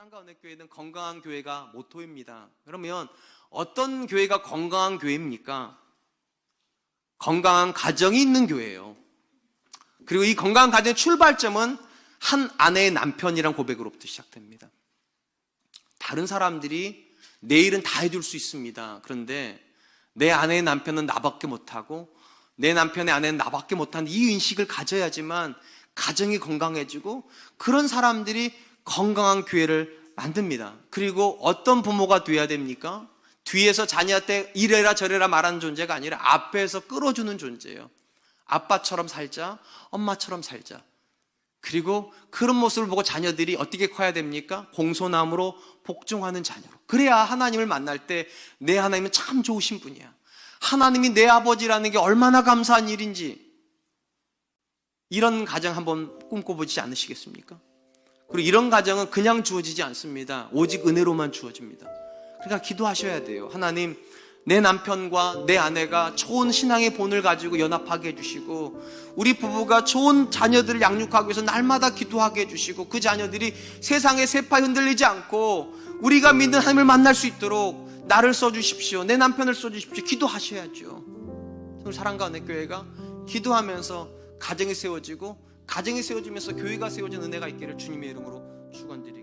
사랑과 은혜 교회는 건강한 교회가 모토입니다. 그러면 어떤 교회가 건강한 교회입니까? 건강한 가정이 있는 교회예요. 그리고 이 건강한 가정의 출발점은 한 아내의 남편이란 고백으로부터 시작됩니다. 다른 사람들이 내 일은 다 해줄 수 있습니다. 그런데 내 아내의 남편은 나밖에 못하고 내 남편의 아내는 나밖에 못하는 이 인식을 가져야지만 가정이 건강해지고 그런 사람들이 건강한 교회를 만듭니다. 그리고 어떤 부모가 돼야 됩니까? 뒤에서 자녀한테 이래라 저래라 말하는 존재가 아니라 앞에서 끌어주는 존재예요. 아빠처럼 살자, 엄마처럼 살자. 그리고 그런 모습을 보고 자녀들이 어떻게 커야 됩니까? 공손함으로 복종하는 자녀로. 그래야 하나님을 만날 때 내 하나님은 참 좋으신 분이야. 하나님이 내 아버지라는 게 얼마나 감사한 일인지 이런 가정 한번 꿈꿔보지 않으시겠습니까? 그리고 이런 가정은 그냥 주어지지 않습니다. 오직 은혜로만 주어집니다. 그러니까 기도하셔야 돼요. 하나님, 내 남편과 내 아내가 좋은 신앙의 본을 가지고 연합하게 해주시고, 우리 부부가 좋은 자녀들을 양육하기 위해서 날마다 기도하게 해주시고, 그 자녀들이 세상의 세파 흔들리지 않고, 우리가 믿는 하나님을 만날 수 있도록 나를 써주십시오. 내 남편을 써주십시오. 기도하셔야죠. 사랑과 은혜 교회가 기도하면서 가정이 세워지고, 가정이 세워지면서 교회가 세워진 은혜가 있기를 주님의 이름으로 축원드립니다.